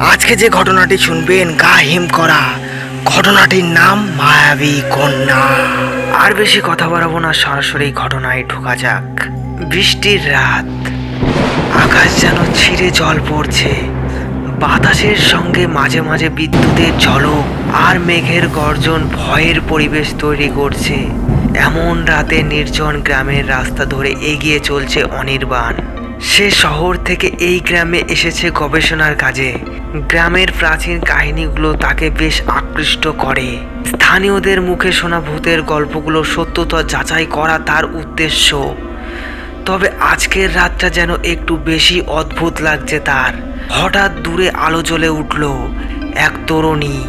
আজকে যে ঘটনাটি শুনবেন, গা হিম করা। ঘটনাটির নাম মায়াবী কন্যা। আর বেশি কথা বাড়াবো না, সরাসরি ঘটনায় ঢোকা যাক। বৃষ্টির রাত। আকাশ যেন ছিঁড়ে জল পড়ছে। বাতাসের সঙ্গে মাঝে মাঝে বিদ্যুতের ঝলক আর মেঘের গর্জন ভয়ের পরিবেশ তৈরি করছে। এমন রাতে নির্জন গ্রামের রাস্তা ধরে এগিয়ে চলছে অনির্বাণ। সে শহর থেকে এই গ্রামে এসেছে গবেষণার কাজে। গ্রামের প্রাচীন কাহিনীগুলো তাকে বেশ আকৃষ্ট করে। স্থানীয়দের মুখে শোনা ভূতের গল্পগুলো সত্যতা যাচাই করা তার উদ্দেশ্য। তবে আজকের রাতটা যেন একটু বেশি অদ্ভুত লাগছে তার। হঠাৎ দূরে আলো জ্বলে উঠল। এক তরুণী,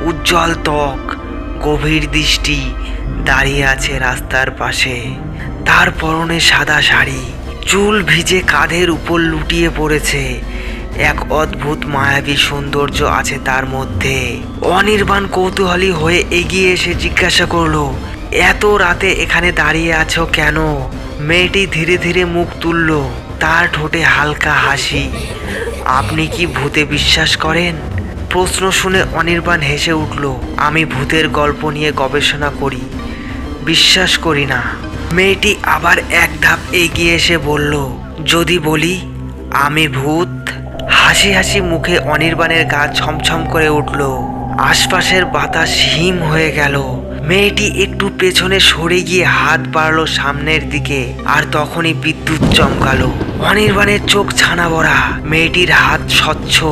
উজ্জ্বল ত্বক, গভীর দৃষ্টি, দাঁড়িয়ে আছে রাস্তার পাশে। তার পরনে সাদা শাড়ি। চুল ভিজে কাঁধের উপর লুটিয়ে পড়েছে। এক অদ্ভুত মায়াবী সৌন্দর্য আছে তার মধ্যে। অনির্বাণ কৌতূহলী হয়ে এগিয়ে এসে জিজ্ঞাসা করল, এত রাতে এখানে দাঁড়িয়ে আছো কেন? মেয়েটি ধীরে ধীরে মুখ তুলল, তার ঠোঁটে হালকা হাসি। আপনি কি ভূতে বিশ্বাস করেন? প্রশ্ন শুনে অনির্বাণ হেসে উঠল, আমি ভূতের গল্প নিয়ে গবেষণা করি। বিশ্বাস করি না। মেয়েটি আবার এক ধাপ এগিয়ে এসে বলল, যদি বলি, আমি ভূত? হাসি হাসি মুখে অনির্বাণের গা ছমছম করে উঠল। আশপাশের বাতাস হিম হয়ে গেল। মেয়েটি একটু পেছনে সরে গিয়ে হাত বাড়লো সামনের দিকে, আর তখনই বিদ্যুৎ চমকালো। অনির্বাণের চোখ ছানা ভরা, মেয়েটির হাত স্বচ্ছ।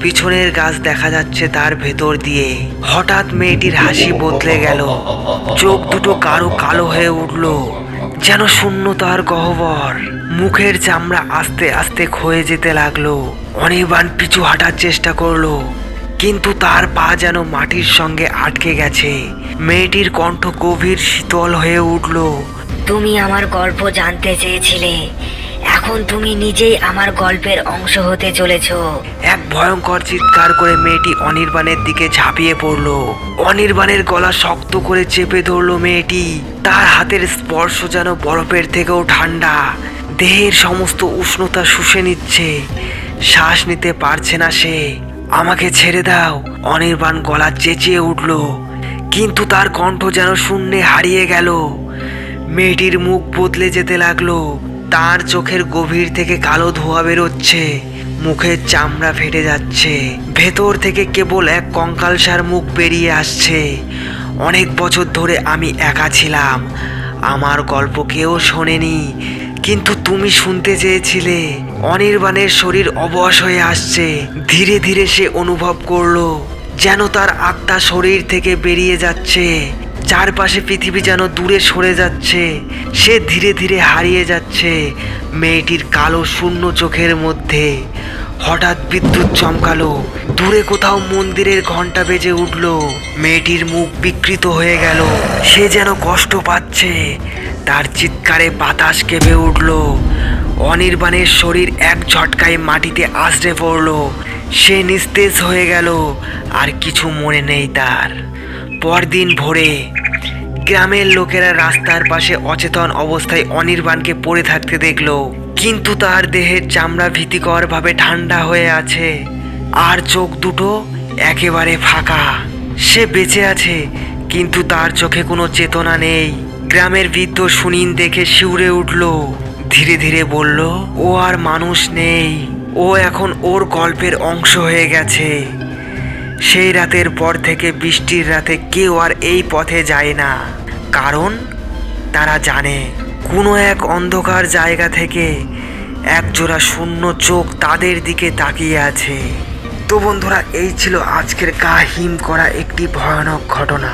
পিছনের গাছ দেখা যাচ্ছে তার ভেতর দিয়ে। হঠাৎ মেয়েটির হাসি বদলে গেল। চোখ দুটো কারও কালো হয়ে উঠল। যেন শূন্যতার গহ্বর। মুখের চামড়া আস্তে আস্তে ক্ষয়ে যেতে লাগল। অনির্বাণ পিছু হাঁটার চেষ্টা করল। কিন্তু তার পা যেন মাটির সঙ্গে আটকে গেছে। মেয়েটির কণ্ঠ গভীর, শীতল হয়ে উঠল। তুমি আমার গল্প জানতে চেয়েছিলে। এখন তুমি নিজেই আমার গল্পের অংশ হতে চলেছো। এক ভয়ঙ্কর চিৎকার করে মেয়েটি অনির্বাণের দিকে ঝাঁপিয়ে পড়ল। অনির্বাণের গলা শক্ত করে চেপে ধরলো মেয়েটি। তার হাতের স্পর্শ যেন বরফের থেকেও ঠান্ডা। দেহের সমস্ত উষ্ণতা শুষে নিচ্ছে। শ্বাস নিতে পারছে না সে। আমাকে ছেড়ে দাও। অনির্বাণ গলা চেঁচিয়ে উঠল। কিন্তু তার কণ্ঠ যেন শূন্যে হারিয়ে গেল। মেয়েটির মুখ বদলে যেতে লাগল। তার চোখের গভীর থেকে কালো ধোঁয়া বেরোচ্ছে। মুখের চামড়া ফেটে যাচ্ছে। ভেতর থেকে কেবল এক কঙ্কালসার মুখ বেরিয়ে আসছে। অনেক বছর ধরে আমি একা ছিলাম। আমার গল্প কেউ শোনেনি। কিন্তু তুমি শুনতে চেয়েছিলে। অনির্বাণের শরীর অবশ হয়ে আসছে। ধীরে ধীরে সে অনুভব করল, যেন তার আত্মা শরীর থেকে বেরিয়ে যাচ্ছে। চারপাশে পৃথিবী যেন দূরে সরে যাচ্ছে, সে ধীরে ধীরে হারিয়ে যাচ্ছে মেয়েটির কালো শূন্য চোখের মধ্যে। হঠাৎ বিদ্যুৎ চমকালো, দূরে কোথাও মন্দিরের ঘণ্টা বেজে উঠল, মেয়েটির মুখ বিকৃত হয়ে গেল। সে যেন কষ্ট পাচ্ছে, তার চিৎকারে বাতাস কেঁপে উঠল। অনির্বাণের শরীর এক ঝটকায় মাটিতে আছড়ে পড়ল। সে নিস্তেজ হয়ে গেল, আর কিছু মনে নেই তার। পরদিন ভোরে গ্রামের লোকেরা রাস্তার পাশে অচেতন অবস্থায় অনির্বাণকে পড়ে থাকতে দেখল। কিন্তু তার দেহের চামড়া ভীতিকরভাবে ঠান্ডা হয়ে আছে। আর চোখ দুটো একেবারে ফাঁকা। সে বেঁচে আছে, কিন্তু তার চোখে কোনো চেতনা নেই। গ্রামের বৃদ্ধ সুনীন দেখে শিউরে উঠল। ধীরে ধীরে বলল, ও আর মানুষ নেই। ও এখন ওর গল্পের অংশ হয়ে গেছে। সেই রাতের পর থেকে বৃষ্টির রাতে কেউ আর এই পথে যায় না। কারণ তারা জানে, কোনো এক অন্ধকার জায়গা থেকে এক জোড়া শূন্য চোখ তাদের দিকে তাকিয়ে আছে। তো বন্ধুরা, এই ছিল আজকের গা হিম করা একটি ভয়ানক ঘটনা।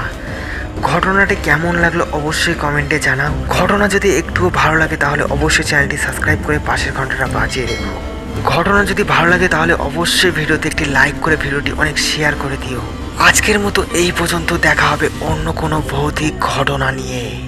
ঘটনাটি কেমন লাগল অবশ্যই কমেন্টে জানাও। ঘটনা যদি একটুও ভালো লাগে তাহলে অবশ্যই চ্যানেলটি সাবস্ক্রাইব করে পাশের ঘন্টাটা বাজিয়ে রেখো। ঘটনা যদি ভালো লাগে তাহলে অবশ্যই ভিডিওতে একটি লাইক করে ভিডিওটি অনেক শেয়ার করে দিও। আজকের মতো এই পর্যন্ত দেখা হবে অন্য কোনো ভৌতিক ঘটনা নিয়ে।